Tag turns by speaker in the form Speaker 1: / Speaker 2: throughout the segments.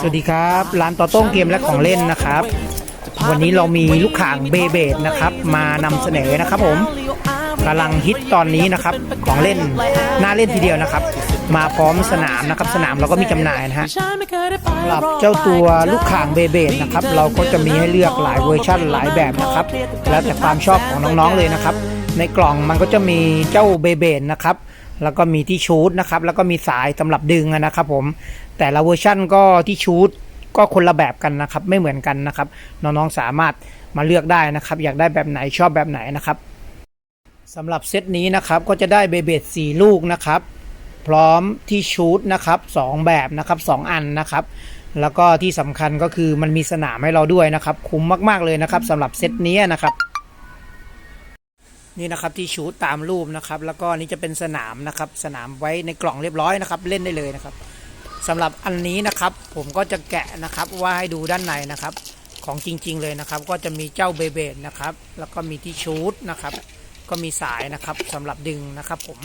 Speaker 1: สวัสดีครับ ร้านต่อต้งเกมและของเล่นนะครับ วันนี้เรามีลูกข่างเบเบดนะครับ มานำเสนอนะครับผมกำลังฮิตตอนนี้นะครับของเล่นน่าเล่นทีเดียวนะครับ มาพร้อมสนามนะครับ สนามเราก็มีจำหน่ายนะฮะสำหรับเจ้าตัวลูกข่างเบเบดนะครับ เราก็จะมีให้เลือกหลายเวอร์ชั่นหลายแบบนะครับ แล้วแต่ความชอบของน้องๆเลยนะครับ ในกล่องมันก็จะมีเจ้าเบเบดนะครับ แล้วก็มีที่ชูดนะครับ แล้วก็มีสายสำหรับดึงนะครับ ผม แต่ละเวอร์ชั่นก็ที่ชูดก็คนละแบบกันนะครับ ไม่เหมือนกันนะครับ น้องๆสามารถมาเลือกได้นะครับ อยากได้แบบไหนชอบแบบไหนนะครับสำหรับเซตนี้นะครับก็จะได้เบเบดสี่ลูกนะครับ พร้อมที่ชูดนะครับสองแบบนะครับสองอันนะครับ แล้วก็ที่สำคัญก็คือมันมีสนามให้เราด้วยนะครับ คุ้มมากๆเลยนะครับสำหรับเซตนี้นะครับ นี่นะครับที่ชูตตามรูปนะครับ แล้วก็นี่จะเป็นสนามนะครับ สนามไว้ในกล่องเรียบร้อยนะครับ เล่นได้เลยนะครับสำหรับอันนี้นะครับ ผมก็จะแกะนะครับว่าให้ดูด้านในนะครับ ของจริง ๆ เลยนะครับ ก็จะมีเจ้าเบเบดนะครับ แล้วก็มีที่ชูตนะครับ ก็มีสายนะครับสำหรับดึงนะครับ ผม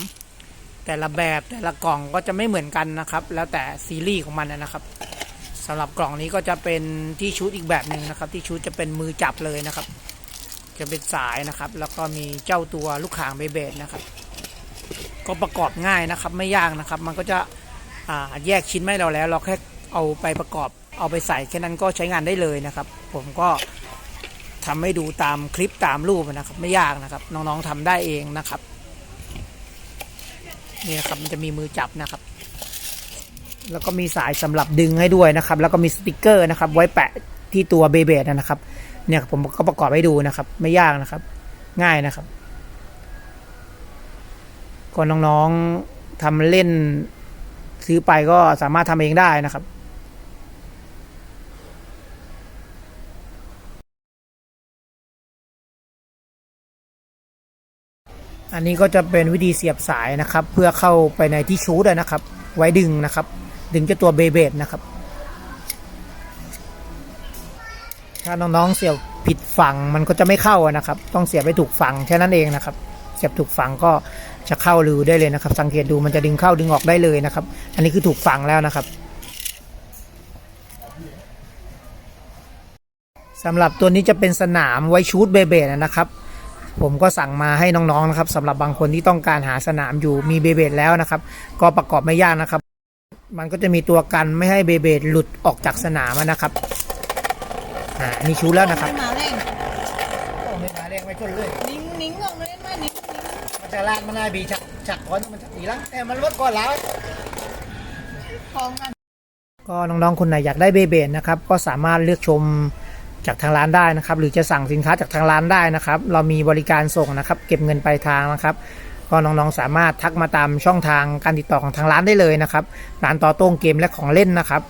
Speaker 1: แต่ละแบบแต่ละกล่องก็จะไม่เหมือนกันนะครับ แล้วแต่ซีรีส์ของมันนะครับสำหรับกล่องนี้ก็จะเป็นที่ชูตอีกแบบหนึ่งนะครับ ที่ชูตจะเป็นมือจับเลยนะครับ จะเป็นสายนะครับ แล้วก็มีเจ้าตัวลูกข่างเบเบดนะครับ ก็ประกอบง่ายนะครับไม่ยากนะครับ มันก็จะแยกชิ้นไม่เราแล้ว เราแค่เอาไปประกอบเอาไปใส่แค่นั้นก็ใช้งานได้เลยนะครับ ผมก็ทำให้ดูตามคลิปตามรูปนะครับ ไม่ยากนะครับ น้องๆทำได้เองนะครับนี่นะครับมันจะมีมือจับนะครับ แล้วก็มีสายสำหรับดึงให้ด้วยนะครับ แล้วก็มีสติกเกอร์นะครับ ไว้แปะที่ตัวเบเบดนะครับ เนี่ยผมก็ประกอบให้ดูนะครับ ไม่ยากนะครับ ง่ายนะครับก็น้องๆทำเล่นซื้อไปก็สามารถทำเองได้นะครับอันนี้ก็จะเป็นวิธีเสียบสายนะครับ เพื่อเข้าไปในที่ชูดนะครับ ไว้ดึงนะครับ ดึงเจ้าตัวเบเบดนะครับ ถ้าน้องๆเสียบผิดฝั่งมันก็จะไม่เข้านะครับ ต้องเสียบไปถูกฝั่งแค่นั้นเองนะครับ เสียบถูกฝั่งก็จะเข้ารูได้เลยนะครับ สังเกตดูมันจะดึงเข้าดึงออกได้เลยนะครับ อันนี้คือถูกฝั่งแล้วนะครับสำหรับตัวนี้จะเป็นสนามไว้ชูดเบเบดนะครับ ผมก็สั่งมาให้น้องๆนะครับสำหรับบางคนที่ต้องการหาสนามอยู่มีเบเบดแล้วนะครับ ก็ประกอบไม่ยากนะครับ มันก็จะมีตัวกันไม่ให้เบเบดหลุดออกจากสนามนะครับ อ่าอันนี้ชูดแล้วนะครับ
Speaker 2: ไม่มาเร่ง
Speaker 1: โอ้ไม่มาเรียกไม่ชนเลย
Speaker 2: นิ้งนิ้งออกมาเล่นไหมนิ้ง
Speaker 1: มันจะลาดมันนายบีฉักฉักก้อนมันจะตีละแต่มันลดก่อนแล้ว
Speaker 2: พร้อมกัน
Speaker 1: ก็น้องๆคนไหนอยากได้เบเบดนะครับ ก็สามารถเลือกชมจากทางร้านได้นะครับ หรือจะสั่งสินค้าจากทางร้านได้นะครับ เรามีบริการส่งนะครับ เก็บเงินปลายทางนะครับ ก็น้องๆสามารถทักมาตามช่องทางการติดต่อของทางร้านได้เลยนะครับร้านต่อโต้งเกมและของเล่นนะครับ